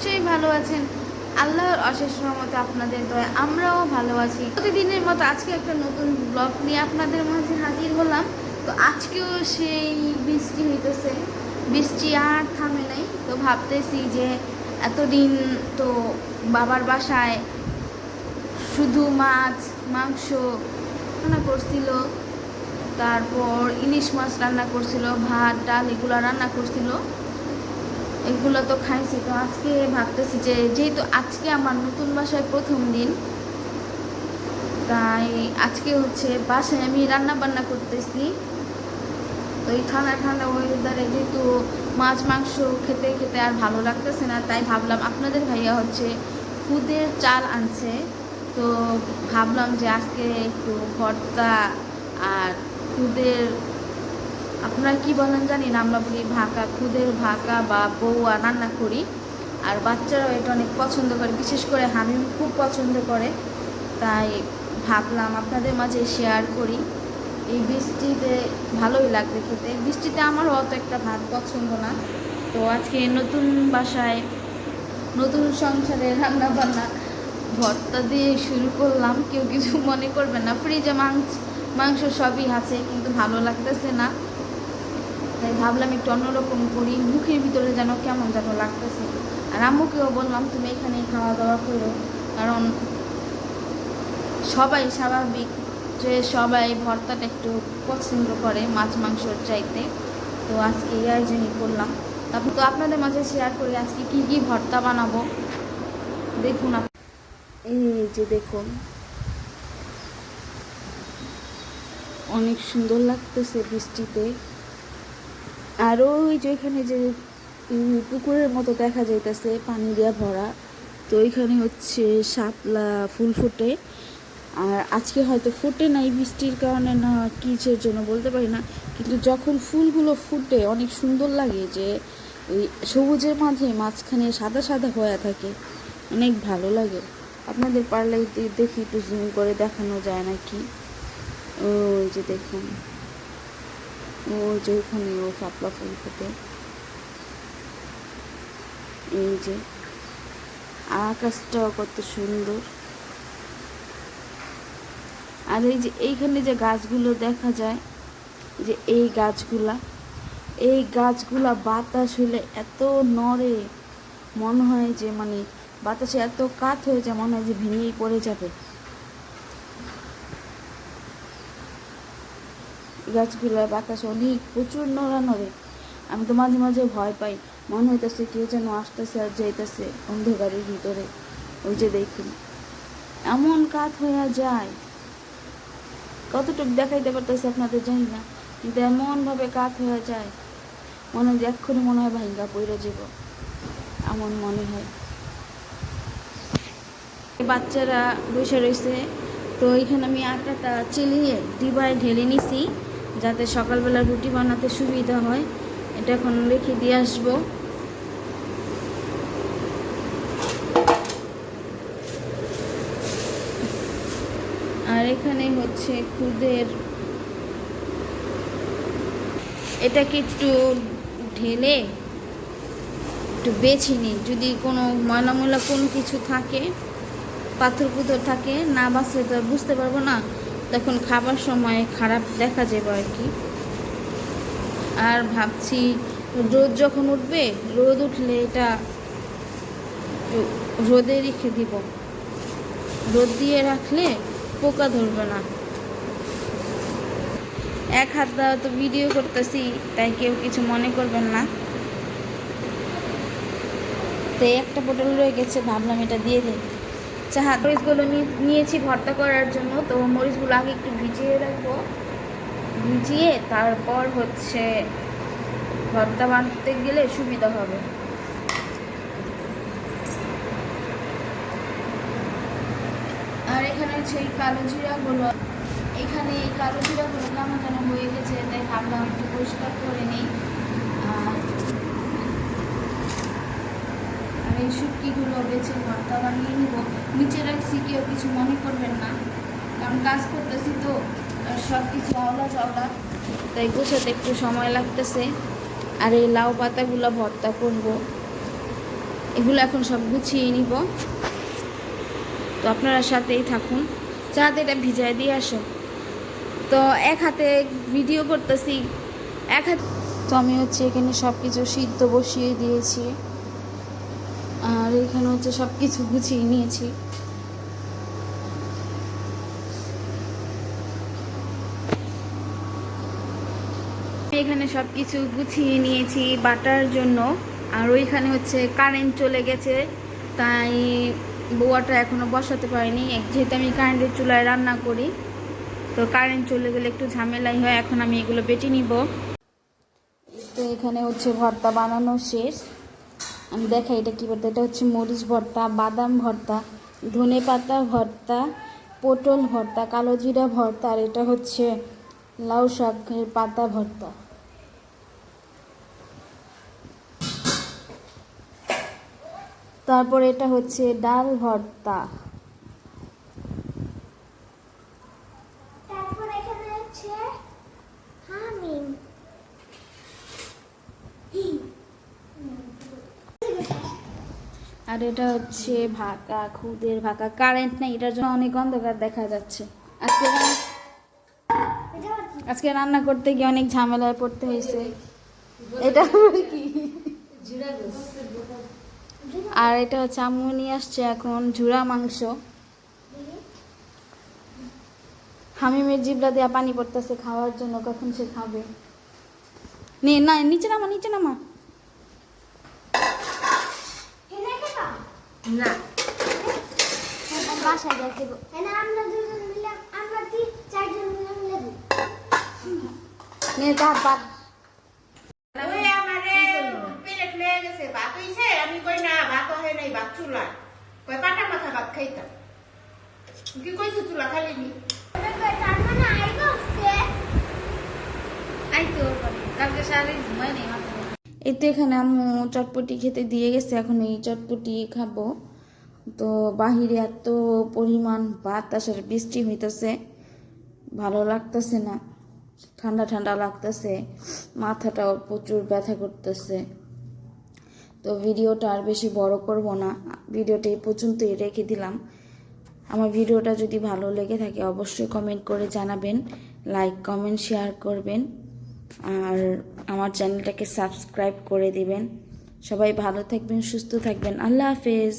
নিশ্চয়ই ভালো আছেন। আল্লাহর অশেষ রহমতে আপনাদের দয়া, আমরাও ভালো আছি। প্রতিদিনের মতো আজকে একটা নতুন ব্লগ নিয়ে আপনাদের মাঝে হাজির হলাম। তো আজকেও সেই বৃষ্টি হইতেছে। বৃষ্টি আর থামে নাই। তো ভাবতেছি যে এতদিন তো বাবার বাসায় শুধু মাছ, মাংস রান্না করছিল। তারপর ইলিশ মাছ রান্না করছিল, ভাত, ডাল এগুলো রান্না করছিল। এগুলো তো খাইছি, তো আজকে ভাবতেছি যে যেহেতু আজকে আমার নতুন বাসায় প্রথম দিন, তাই আজকে হচ্ছে বাসায় আমি রান্না বান্না করতেছি। তো এই ঠান্ডা ঠান্ডা ওয়েদারে যেহেতু মাছ, মাংস খেতে খেতে আর ভালো লাগতেছে না, তাই ভাবলাম আপনাদের ভাইয়া হচ্ছে খুদের চাল আনছে। তো ভাবলাম যে আজকে একটু ভর্তা আর খুদের আপনারা কি বলেন জানি না আমরা বলি ভাকা, খুদের ভাকা বা বউয়া রান্না করি। আর বাচ্চারাও এটা অনেক পছন্দ করে, বিশেষ করে হামিম খুব পছন্দ করে। তাই ভাবলাম আপনাদের মাঝে শেয়ার করি। এই বৃষ্টিতে ভালোই লাগবে খেতে। বৃষ্টিতে আমারও অত একটা ভাত পছন্দ না। তো আজকে নতুন বাসায় নতুন সংসারে রান্না বান্না ভর্তা দিয়ে শুরু করলাম। কেউ কিছু মনে করবে না। ফ্রিজে মাংস মাংস সবই আছে, কিন্তু ভালো লাগতেছে না। তাই ভাবলাম একটু অন্যরকম করি, মুখের ভিতরে যেন কেমন যেন লাগতেছে। আর আম্মুকেও বললাম, তুমি এখানেই খাওয়া দাওয়া করো। কারণ সবাই স্বাভাবিক যে সবাই ভর্তাটা একটু পছন্দ করে মাছ, মাংসর চাইতে। তো আজকে এই আয়োজনই করলাম। তারপর তো আপনাদের মাঝে শেয়ার করি, আজকে কি কি ভর্তা বানাবো? দেখুন এই যে দেখুন। অনেক সুন্দর লাগতেছে বৃষ্টিতে। আর ওই যে এখানে যে পুকুরের মতো দেখা যাইতেছে, পানি দিয়া ভরা, তো ওইখানে হচ্ছে শাপলা ফুল ফোটে। আর আজকে হয়তো ফুটে নাই বৃষ্টির কারণে না কিসের জন্য বলতে পারি না, কিন্তু যখন ফুলগুলো ফুটে, অনেক সুন্দর লাগে যে, ওই সবুজের মাঝে মাঝখানে সাদা সাদা হয়ে থাকে, অনেক ভালো লাগে। আপনাদের পারলে দেখি একটু জুম করে দেখানো যায় নাকি? ওই যে দেখুন। ওই যে ওখানে ও শাপলা ফুল ফোটে। এই যে, আকাশটাও কত সুন্দর। আর এই যে এইখানে যে গাছগুলো দেখা যায়, যে এই গাছগুলা এই গাছগুলা বাতাস হলে এত নড়ে, মনে হয় যে মানে বাতাসে এত কাত হয়ে যায়, মনে হয় যে ভেঙেই পড়ে যাবে। গাছগুলো বাতাসে অনেক প্রচুর নড়া নড়ে আমি তো মাঝে মাঝে ভয় পাই। মনে হইতেছে কেউ যেন আসতেছে আর যাইতেছে অন্ধকারের ভিতরে। ওই যে দেখুন, এমন কাত হয়ে যায়। কতটুকু দেখাইতে পারতেছে আপনাদের জানি না, কিন্তু এমনভাবে কাত হয়ে যায়, মনে হয় এক্ষুনি মনে হয় ভাঙ্গা পড়ে যাব এমন মনে হয়। বাচ্চারা বসে রয়েছে তো এখানে আমি আটাটা চিলিয়ে ডিবায় ঢেলে নিছি। যাতে সকালবেলা রুটি বানাতে সুবিধা হয়। এটা এখন রেখে দিয়ে আসব। আর এখানে হচ্ছে খুদের এটাকে একটু ঢেলে একটু বেছে নিই। যদি কোনো ময়লা ময়লা কোনো কিছু থাকে পাথর পুথর থাকে, না বাঁচলে তো বুঝতে পারব না। তখন খাবার সময় খারাপ দেখা যাবে আর কি। আর ভাবছি রোদ যখন উঠবে, রোদ উঠলে এটা রোদে রেখে দিব। রোদ দিয়ে রাখলে পোকা ধরবে না। এক হাত দ্বারা তো ভিডিও করতেছি, তাই কেউ কিছু মনে করবেন না। তো একটা পটল রয়ে গেছে, ভাবলাম এটা দিয়ে দিই। আচ্ছা হাত মরিচগুলো নিয়েছি ভর্তা করার জন্য। তো মরিচগুলো আগে একটু ভিজিয়ে রাখব। ভিজিয়ে তারপর হচ্ছে ভর্তা বানাতে গেলে সুবিধা হবে। আর এখানে এই কালো জিরাগুলো, এখানে এই কালো জিরাগুলো কেমন যেন হয়ে গেছে, তাই ভাবলাম একটু পরিষ্কার করে নিই আর আর এই শুটকিগুলো বেছে ভর্তা বানিয়ে নিব। নিচে রাখছি কেউ কিছু মনে করবেন না। কারণ কাজ করতেছি তো সব কিছু আওলা চাওলা তাই গোছাতে একটু সময় লাগতেছে। আর এই লাউ পাতাগুলো ভর্তা করব। এগুলো এখন সব গুছিয়ে নিব। তো আপনারা সাথেই থাকুন। চাঁদ এটা ভিজায় দিয়ে আসো। তো এক হাতে ভিডিও করতেছি। এক হাতে তো আমি হচ্ছে এখানে সব কিছু সিদ্ধ বসিয়ে দিয়েছি। আর এখানে হচ্ছে সব কিছু গুছিয়ে নিয়েছি। এখানে সব কিছু গুছিয়ে নিয়েছি বাটার জন্য। আর ওইখানে হচ্ছে কারেন্ট চলে গেছে, তাই বউয়াটা এখনও বসাতে পারিনি। যেহেতু আমি কারেন্টের চুলায় রান্না করি, তো কারেন্ট চলে গেলে একটু ঝামেলাই হয়। এখন আমি এগুলো বেটে নিব। তো এখানে হচ্ছে ভর্তা বানানো শেষ। আমি দেখাই এটা কী ভর্তা? এটা হচ্ছে মরিচ ভর্তা, বাদাম ভর্তা, ধনে পাতা ভর্তা, পটল ভর্তা, কালো জিরা ভর্তা, আর এটা হচ্ছে লাউ শাকের পাতা ভর্তা। তারপর এটা হচ্ছে ডাল ভর্তা তারপর এখানে হচ্ছে হামিম আর এটা হচ্ছে ভাকা, খুদের ভাকা কারেন্ট নেই, এটার জন্য অনেক অন্ধকার দেখা যাচ্ছে। আজকে? আজকে রান্না করতে গিয়ে অনেক ঝামেলায় পড়তে হয়েছে। এটা কি? আর এটা হচ্ছে আম্মু নিয়ে আসছে এখন ঝুরা মাংস। হামিমের জিবলা দেওয়া পানি পড়তেছে খাওয়ার জন্য, কখন সে খাবে? নে, না, নিচে নামা নিচে নামা এনে খাবা? না। বাসায় যাইতে এনে আমরা দুজন মিলে আমরা তিন চারজন মিলে মিলে। নে যা পাত ওই আমারে পেলেট লয়ে গেছে ভাত হইছে? আমি কই না ভাত হয় নাই ভাত চুলা কই পাটা মাথা ভাত খাইতাম। কি কইছো চুলা খালি নি? ওটা কই, তার মানে আইবো আজকে? এই তো এখানে আম্মু চটপটি খেতে দিয়ে গেছে, এখন এই চটপটি খাব। তো বাহিরে এত পরিমাণ বাতাসের বৃষ্টি হইতেছে, ভালো লাগতেছে না, ঠান্ডা ঠান্ডা লাগতেছে, মাথাটাও প্রচুর ব্যথা করতেছে। তো ভিডিওটা আর বেশি বড় করব না, ভিডিওটা এই পর্যন্তই রেখে দিলাম। আমার ভিডিওটা যদি ভালো লেগে থাকে অবশ্যই কমেন্ট করে জানাবেন, লাইক, কমেন্ট, শেয়ার করবেন। আর আমার চ্যানেলটাকে সাবস্ক্রাইব করে দিবেন। সবাই ভালো থাকবেন সুস্থ থাকবেন। আল্লাহ হাফেজ।